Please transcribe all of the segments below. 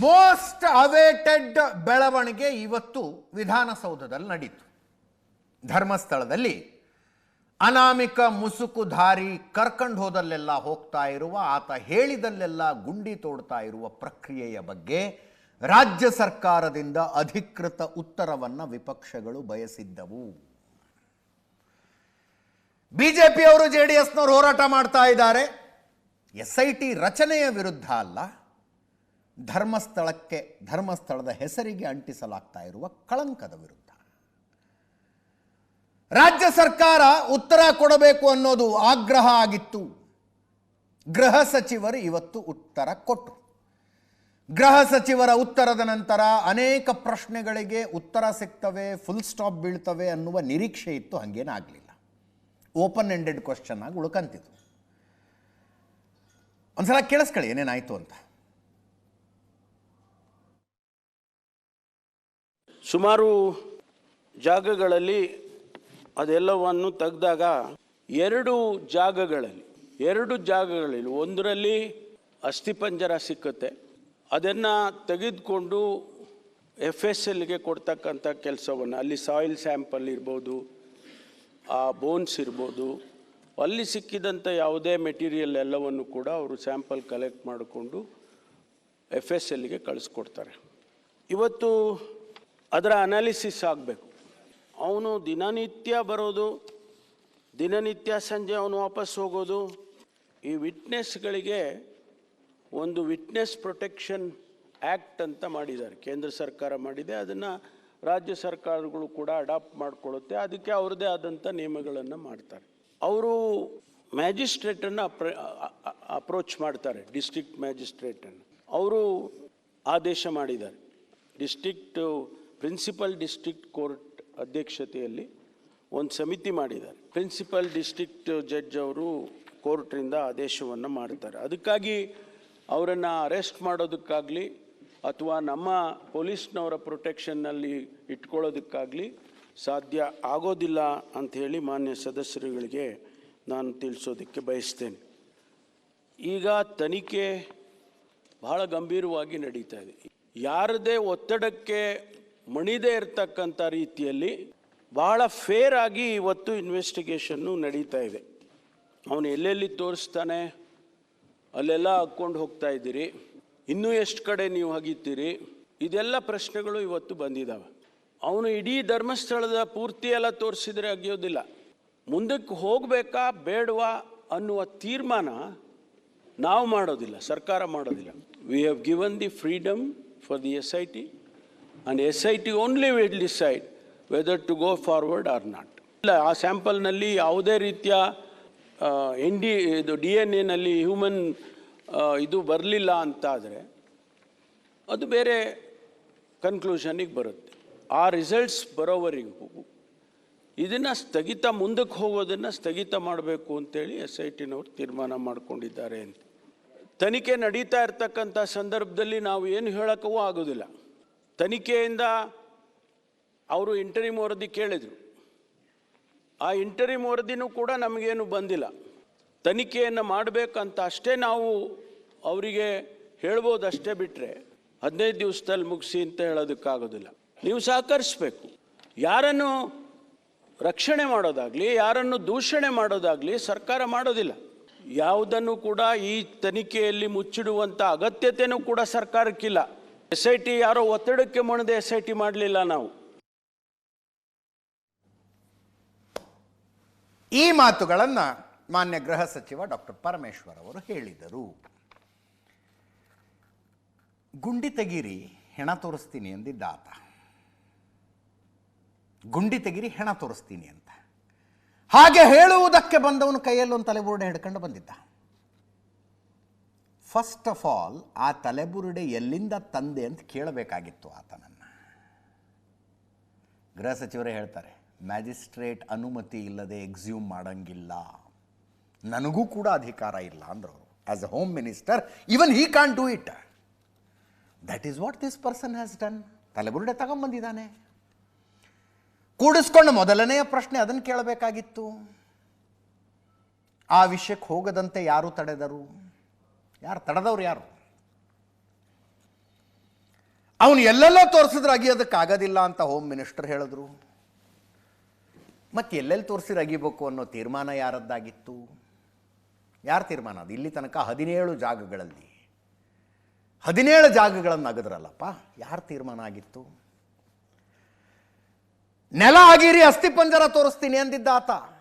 Most awaited ಬೆಳವಣಿಗೆ ಇವತ್ತು ವಿಧಾನಸೌಧದಲ್ಲಿ ನಡೀತು. ಧರ್ಮಸ್ಥಳದಲ್ಲಿ ಅನಾಮಿಕ ಮುಸುಕುಧಾರಿ ಕರ್ಕಂಡು ಹೋದಲ್ಲೆಲ್ಲ ಹೋಗ್ತಾ ಇರುವ, ಆತ ಹೇಳಿದಲ್ಲೆಲ್ಲ ಗುಂಡಿ ತೋಡ್ತಾ ಇರುವ ಪ್ರಕ್ರಿಯೆಯ ಬಗ್ಗೆ ರಾಜ್ಯ ಸರ್ಕಾರದಿಂದ ಅಧಿಕೃತ ಉತ್ತರವನ್ನು ವಿಪಕ್ಷಗಳು ಬಯಸಿದ್ದವು. ಬಿಜೆಪಿಯವರು ಜೆ ಡಿ ಎಸ್ನವರು ಹೋರಾಟ ಮಾಡ್ತಾ ಇದ್ದಾರೆ. ಎಸ್ ಐ ಟಿ ರಚನೆಯ ವಿರುದ್ಧ ಅಲ್ಲ. ಧರ್ಮಸ್ಥಳಕ್ಕೆ, ಧರ್ಮಸ್ಥಳದ ಹೆಸರಿಗೆ ಅಂಟಿಸಲಾಗ್ತಾ ಇರುವ ಕಳಂಕದ ವಿರುದ್ಧ. ರಾಜ್ಯ ಸರ್ಕಾರ ಉತ್ತರ ಕೊಡಬೇಕು ಅನ್ನೋದು ಆಗ್ರಹ ಆಗಿತ್ತು. ಗೃಹ ಸಚಿವರು ಇವತ್ತು ಉತ್ತರ ಕೊಟ್ಟರು ಗೃಹ ಸಚಿವರ ಉತ್ತರದ ನಂತರ ಅನೇಕ ಪ್ರಶ್ನೆಗಳಿಗೆ ಉತ್ತರ ಸಿಗ್ತವೆ ಫುಲ್ ಸ್ಟಾಪ್ ಬೀಳ್ತವೆ ಅನ್ನುವ ನಿರೀಕ್ಷೆ ಇತ್ತು ಹಾಗೇನಾಗಲಿಲ್ಲ ಓಪನ್ ಎಂಡೆಡ್ ಕ್ವಶನ್ ಆಗಿ ಉಳ್ಕಂತಿತ್ತು ಒಂದ್ಸಲ ಕೇಳಿಸ್ಕೊಳ್ಳಿ, ಏನೇನಾಯಿತು ಅಂತ. ಸುಮಾರು ಜಾಗಗಳಲ್ಲಿ ಅದೆಲ್ಲವನ್ನು ತೆಗೆದಾಗ ಎರಡು ಜಾಗಗಳಲ್ಲಿ ಎರಡು ಜಾಗಗಳಲ್ಲಿ, ಒಂದರಲ್ಲಿ ಅಸ್ಥಿಪಂಜರ ಸಿಕ್ಕುತ್ತೆ. ಅದನ್ನು ತೆಗೆದುಕೊಂಡು ಎಫ್ ಎಸ್ ಎಲ್ಗೆ ಕೊಡ್ತಕ್ಕಂಥ ಕೆಲಸವನ್ನು, ಅಲ್ಲಿ ಸಾಯಿಲ್ ಸ್ಯಾಂಪಲ್ ಇರ್ಬೋದು, ಆ ಬೋನ್ಸ್ ಇರ್ಬೋದು, ಅಲ್ಲಿ ಸಿಕ್ಕಿದಂಥ ಯಾವುದೇ ಮೆಟೀರಿಯಲ್ ಎಲ್ಲವನ್ನು ಕೂಡ ಅವರು ಸ್ಯಾಂಪಲ್ ಕಲೆಕ್ಟ್ ಮಾಡಿಕೊಂಡು ಎಫ್ ಎಸ್ ಎಲ್ಗೆ ಕಳಿಸ್ಕೊಡ್ತಾರೆ. ಇವತ್ತು ಅದರ ಅನಾಲಿಸಿಸ್ ಆಗಬೇಕು. ಅವನು ದಿನನಿತ್ಯ ಬರೋದು, ದಿನನಿತ್ಯ ಸಂಜೆ ಅವನು ವಾಪಸ್ ಹೋಗೋದು, ಈ ವಿಟ್ನೆಸ್ಗಳಿಗೆ ಒಂದು ವಿಟ್ನೆಸ್ ಪ್ರೊಟೆಕ್ಷನ್ ಆ್ಯಕ್ಟ್ ಅಂತ ಮಾಡಿದ್ದಾರೆ. ಕೇಂದ್ರ ಸರ್ಕಾರ ಮಾಡಿದೆ, ಅದನ್ನು ರಾಜ್ಯ ಸರ್ಕಾರಗಳು ಕೂಡ ಅಡಾಪ್ಟ್ ಮಾಡಿಕೊಳ್ಳುತ್ತೆ, ಅದಕ್ಕೆ ಅವ್ರದ್ದೇ ಆದಂಥ ನಿಯಮಗಳನ್ನು ಮಾಡ್ತಾರೆ. ಅವರು ಮ್ಯಾಜಿಸ್ಟ್ರೇಟನ್ನು ಅಪ್ರ ಅಪ್ರೋಚ್ ಮಾಡ್ತಾರೆ ಡಿಸ್ಟ್ರಿಕ್ಟ್ ಮ್ಯಾಜಿಸ್ಟ್ರೇಟನ್ನು ಅವರು ಆದೇಶ ಮಾಡಿದ್ದಾರೆ. ಡಿಸ್ಟ್ರಿಕ್ಟ್ ಪ್ರಿನ್ಸಿಪಲ್ ಡಿಸ್ಟ್ರಿಕ್ಟ್ ಕೋರ್ಟ್ ಅಧ್ಯಕ್ಷತೆಯಲ್ಲಿ ಒಂದು ಸಮಿತಿ ಮಾಡಿದ್ದಾರೆ. ಪ್ರಿನ್ಸಿಪಲ್ ಡಿಸ್ಟ್ರಿಕ್ಟ್ ಜಡ್ಜ್ ಅವರು ಕೋರ್ಟ್ರಿಂದ ಆದೇಶವನ್ನು ಮಾಡ್ತಾರೆ. ಅದಕ್ಕಾಗಿ ಅವರನ್ನು ಅರೆಸ್ಟ್ ಮಾಡೋದಕ್ಕಾಗಲಿ ಅಥವಾ ನಮ್ಮ ಪೊಲೀಸ್ನವರ ಪ್ರೊಟೆಕ್ಷನ್ನಲ್ಲಿ ಇಟ್ಕೊಳ್ಳೋದಕ್ಕಾಗಲಿ ಸಾಧ್ಯ ಆಗೋದಿಲ್ಲ ಅಂಥೇಳಿ ಮಾನ್ಯ ಸದಸ್ಯರುಗಳಿಗೆ ನಾನು ತಿಳಿಸೋದಕ್ಕೆ ಬಯಸ್ತೇನೆ. ಈಗ ತನಿಖೆ ಬಹಳ ಗಂಭೀರವಾಗಿ ನಡೀತಾ ಇದೆ. ಯಾರದೇ ಒತ್ತಡಕ್ಕೆ ಮಣಿದೇ ಇರತಕ್ಕಂಥ ರೀತಿಯಲ್ಲಿ ಬಹಳ ಫೇರ್ ಆಗಿ ಇವತ್ತು ಇನ್ವೆಸ್ಟಿಗೇಷನ್ನು ನಡೀತಾ ಇದೆ. ಅವನು ಎಲ್ಲೆಲ್ಲಿ ತೋರಿಸ್ತಾನೆ? ಅಲ್ಲೆಲ್ಲ ಹಾಕ್ಕೊಂಡು ಹೋಗ್ತಾ ಇದ್ದೀರಿ. ಇನ್ನೂ ಎಷ್ಟು ಕಡೆ ನೀವು ಹಗಿತೀರಿ? ಇದೆಲ್ಲ ಪ್ರಶ್ನೆಗಳು ಇವತ್ತು ಬಂದಿದ್ದಾವೆ ಅವನು ಇಡೀ ಧರ್ಮಸ್ಥಳದ ಪೂರ್ತಿ ಎಲ್ಲ ತೋರಿಸಿದರೆ ಅಗಿಯೋದಿಲ್ಲ ಮುಂದಕ್ಕೆ ಹೋಗಬೇಕಾ, ಬೇಡವಾ ಅನ್ನುವ ತೀರ್ಮಾನ ನಾವು ಮಾಡೋದಿಲ್ಲ, ಸರ್ಕಾರ ಮಾಡೋದಿಲ್ಲ. We have given the freedom for the S I T and S I T only will decide whether to go forward or not ಇಲ್ಲ, ಆ ಸ್ಯಾಂಪಲ್ನಲ್ಲಿ ಯಾವುದೇ ರೀತಿಯ ಎನ್ ಡಿ ಇದು ಡಿ ಎನ್ ಎನಲ್ಲಿ ಹ್ಯೂಮನ್ ಇದು ಬರಲಿಲ್ಲ ಅಂತಾದರೆ ಅದು ಬೇರೆ ಕನ್ಕ್ಲೂಷನಿಗೆ ಬರುತ್ತೆ. ಆ ರಿಸಲ್ಟ್ಸ್ ಬರೋವರೆಗೂ ಇದನ್ನು ಸ್ಥಗಿತ, ಮುಂದಕ್ಕೆ ಹೋಗೋದನ್ನು ಸ್ಥಗಿತ ಮಾಡಬೇಕು ಅಂತೇಳಿ ಎಸ್ ಐ ಟಿನವರು ತೀರ್ಮಾನ ಮಾಡಿಕೊಂಡಿದ್ದಾರೆ ಅಂತ. ತನಿಖೆ ನಡೀತಾ ಇರ್ತಕ್ಕಂಥ ಸಂದರ್ಭದಲ್ಲಿ ನಾವು ಏನು ಹೇಳೋಕ್ಕೂ ಆಗೋದಿಲ್ಲ. ತನಿಖೆಯಿಂದ ಅವರು ಇಂಟರಿಮ್ ವರದಿ ಕೇಳಿದರು. ಆ ಇಂಟರಿಮ್ ವರದಿನೂ ಕೂಡ ನಮಗೇನು ಬಂದಿಲ್ಲ. ತನಿಖೆಯನ್ನು ಮಾಡಬೇಕಂತ ಅಷ್ಟೇ ನಾವು ಅವರಿಗೆ ಹೇಳ್ಬೋದಷ್ಟೇ ಬಿಟ್ಟರೆ ಹದಿನೈದು ದಿವಸದಲ್ಲಿ ಮುಗಿಸಿ ಅಂತ ಹೇಳೋದಕ್ಕಾಗೋದಿಲ್ಲ. ನೀವು ಸಹಕರಿಸ್ಬೇಕು. ಯಾರನ್ನು ರಕ್ಷಣೆ ಮಾಡೋದಾಗಲಿ, ಯಾರನ್ನು ದೂಷಣೆ ಮಾಡೋದಾಗಲಿ ಸರ್ಕಾರ ಮಾಡೋದಿಲ್ಲ. ಯಾವುದನ್ನು ಕೂಡ ಈ ತನಿಖೆಯಲ್ಲಿ ಮುಚ್ಚಿಡುವಂಥ ಅಗತ್ಯತೆಯೂ ಕೂಡ ಸರ್ಕಾರಕ್ಕಿಲ್ಲ. ಎಸ್ ಐ ಟಿ ಯಾರೋ ಒತ್ತಡಕ್ಕೆ ಮಣದೆ ಎಸ್ ಐ ಟಿ ಮಾಡಲಿಲ್ಲ ನಾವು. ಈ ಮಾತುಗಳನ್ನು ಮಾನ್ಯ ಗೃಹ ಸಚಿವ ಡಾಕ್ಟರ್ ಪರಮೇಶ್ವರ್ ಅವರು ಹೇಳಿದರು. ಗುಂಡಿ ತೆಗೀರಿ, ಹೆಣ ತೋರಿಸ್ತೀನಿ ಎಂದಿದ್ದ ಆತ. ಗುಂಡಿ ತೆಗೀರಿ, ಹೆಣ ತೋರಿಸ್ತೀನಿ ಅಂತ. ಹಾಗೆ ಹೇಳುವುದಕ್ಕೆ ಬಂದವನು ಕೈಯಲ್ಲಿ ಒಂದು ಹಿಡ್ಕೊಂಡು ಬಂದಿದ್ದ. ಫಸ್ಟ್ ಆಫ್ ಆಲ್ ಆ ತಲೆಬುರುಡೆ ಎಲ್ಲಿಂದ ತಂದೆ ಅಂತ ಕೇಳಬೇಕಾಗಿತ್ತು ಆತನನ್ನು. ಗೃಹ ಸಚಿವರೇ ಹೇಳ್ತಾರೆ, ಮ್ಯಾಜಿಸ್ಟ್ರೇಟ್ ಅನುಮತಿ ಇಲ್ಲದೆ ಎಕ್ಸ್ಯೂಮ್ ಮಾಡಂಗಿಲ್ಲ. ನನಗೂ ಕೂಡ ಅಧಿಕಾರ ಇಲ್ಲ, ಅಂದರು. ಅವರು as a home minister even he can do it that is what this person has done ತಲೆಬುರುಡೆ ತಗೊಂಬಂದಿದ್ದಾನೆ. ಕೂಡಿಸ್ಕೊಂಡು ಮೊದಲನೆಯ ಪ್ರಶ್ನೆ ಅದನ್ನು ಕೇಳಬೇಕಾಗಿತ್ತು. ಆ ವಿಷಯಕ್ಕೆ ಹೋಗದಂತೆ ಯಾರು ತಡೆದರು? ಯಾರು ತಡೆದವ್ರು ಯಾರು? ಅವನು ಎಲ್ಲೆಲ್ಲೋ ತೋರಿಸಿದ್ರೆ ಅಗಿಯೋದಕ್ಕಾಗೋದಿಲ್ಲ ಅಂತ ಹೋಮ್ ಮಿನಿಸ್ಟರ್ ಹೇಳಿದ್ರು. ಮತ್ತೆ ಎಲ್ಲೆಲ್ಲಿ ತೋರಿಸಿದ್ರೆ ಅಗಿಬೇಕು ಅನ್ನೋ ತೀರ್ಮಾನ ಯಾರದ್ದಾಗಿತ್ತು? ಯಾರ ತೀರ್ಮಾನ ಅದು? ಇಲ್ಲಿ ತನಕ ಹದಿನೇಳು ಜಾಗಗಳಲ್ಲಿ. ಹದಿನೇಳು ಜಾಗಗಳನ್ನು ಅಗದ್ರಲ್ಲಪ್ಪ, ಯಾರ ತೀರ್ಮಾನ ಆಗಿತ್ತು? ನೆಲ ಆಗಿರಿ ಅಸ್ಥಿಪಂಜರ ತೋರಿಸ್ತೀನಿ ಅಂದಿದ್ದ ಆತ.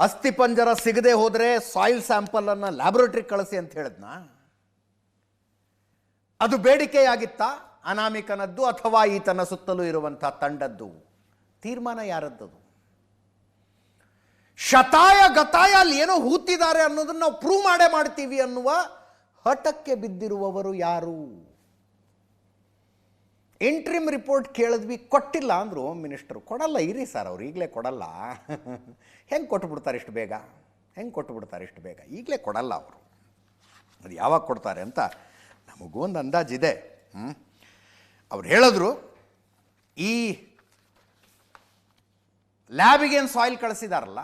ಅಸ್ಥಿಪಂಜರ ಸಿಗದೆ ಹೋದರೆ ಸಾಯಿಲ್ ಸ್ಯಾಂಪಲನ್ನು ಅನ್ನ ಲ್ಯಾಬೊರೇಟರಿ ಕಳಿಸಿ ಅಂತ ಹೇಳಿದ್ನ? ಅದು ಬೇಡಿಕೆಯಾಗಿತ್ತಾ? ಅನಾಮಿಕನದ್ದು ಅಥವಾ ಈತನ ಸುತ್ತಲೂ ಇರುವಂಥ ತಂಡದ್ದು? ತೀರ್ಮಾನ ಯಾರದ್ದದು? ಶತಾಯ ಗತಾಯ ಅಲ್ಲಿ ಏನೋ ಹೂತಿದ್ದಾರೆ ಅನ್ನೋದನ್ನು ನಾವು ಪ್ರೂವ್ ಮಾಡೇ ಮಾಡ್ತೀವಿ ಅನ್ನುವ ಹಠಕ್ಕೆ ಬಿದ್ದಿರುವವರು ಯಾರು? ಇಂಟ್ರಿಮ್ ರಿಪೋರ್ಟ್ ಕೇಳಿದ್ವಿ, ಕೊಟ್ಟಿಲ್ಲ ಅಂದರು ಹೋಮ್ ಮಿನಿಸ್ಟ್ರು ಕೊಡಲ್ಲ, ಇರಿ ಸರ್ ಅವ್ರು, ಈಗಲೇ ಕೊಡಲ್ಲ. ಹೆಂಗೆ ಕೊಟ್ಬಿಡ್ತಾರೆ ಇಷ್ಟು ಬೇಗ? ಹೆಂಗೆ ಕೊಟ್ಬಿಡ್ತಾರೆ ಇಷ್ಟು ಬೇಗ? ಈಗಲೇ ಕೊಡಲ್ಲ ಅವರು. ಅದು ಯಾವಾಗ ಕೊಡ್ತಾರೆ ಅಂತ ನಮಗೂ ಒಂದು ಅಂದಾಜಿದೆ ಹ್ಞೂ ಅವ್ರು ಹೇಳಿದ್ರು, ಈ ಲ್ಯಾಬಿಗೇನು ಸಾಯಿಲ್ ಕಳಿಸಿದಾರಲ್ಲ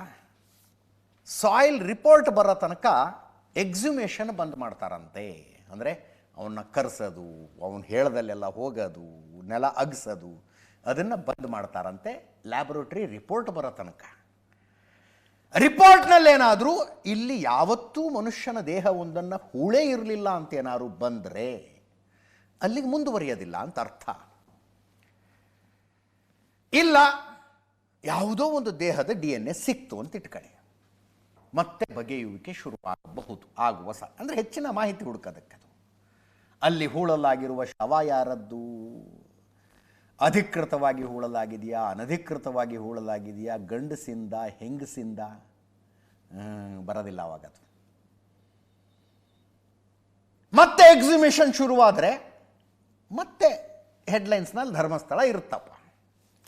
ಸಾಯಿಲ್ ರಿಪೋರ್ಟ್ ಬರೋ ತನಕ ಎಕ್ಸಿಮೇಷನ್ ಬಂದ್ ಮಾಡ್ತಾರಂತೆ. ಅಂದರೆ ಅವನ್ನ ಕರೆಸೋದು, ಅವನು ಹೇಳದಲ್ಲೆಲ್ಲ ಹೋಗೋದು, ನೆಲ ಅಗ್ಸೋದು, ಅದನ್ನು ಬಂದ್ ಮಾಡ್ತಾರಂತೆ. ಲ್ಯಾಬೊರೇಟ್ರಿ ರಿಪೋರ್ಟ್ ಬರೋ ತನಕ. ರಿಪೋರ್ಟ್ನಲ್ಲೇನಾದರೂ ಇಲ್ಲಿ ಯಾವತ್ತೂ ಮನುಷ್ಯನ ದೇಹ ಒಂದನ್ನು ಹೂಳೇ ಇರಲಿಲ್ಲ ಅಂತ ಏನಾದ್ರು ಬಂದರೆ ಅಲ್ಲಿಗೆ ಮುಂದುವರಿಯೋದಿಲ್ಲ ಅಂತ ಅರ್ಥ. ಇಲ್ಲ, ಯಾವುದೋ ಒಂದು ದೇಹದ ಡಿ ಎನ್ ಎ ಸಿಕ್ತು ಅಂತ ಇಟ್ಕೊಳ್ಳಿ. ಮತ್ತೆ ಬಗೆಯುವಿಕೆ ಶುರುವಾಗಬಹುದು, ಆಗುವ ಸ, ಅಂದರೆ ಹೆಚ್ಚಿನ ಮಾಹಿತಿ ಹುಡುಕೋದಕ್ಕದು ಅಲ್ಲಿ ಹೂಳಲಾಗಿರುವ ಶವ ಯಾರದ್ದು? ಅಧಿಕೃತವಾಗಿ ಹೂಳಲಾಗಿದೆಯಾ? ಅನಧಿಕೃತವಾಗಿ ಹೂಳಲಾಗಿದೆಯಾ? ಗಂಡಸಿಂದ, ಹೆಂಗಸಿಂದ? ಬರೋದಿಲ್ಲ ಅವಾಗದು ಮತ್ತೆ ಎಕ್ಸಿಬಿಷನ್ ಶುರುವಾದರೆ ಮತ್ತೆ ಹೆಡ್ಲೈನ್ಸ್ನಲ್ಲಿ ಧರ್ಮಸ್ಥಳ ಇರುತ್ತಪ್ಪ.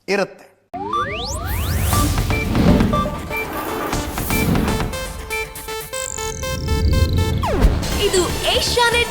ಇರುತ್ತೆ. ಇದು ಏಷ್ಯಾನೆಟ್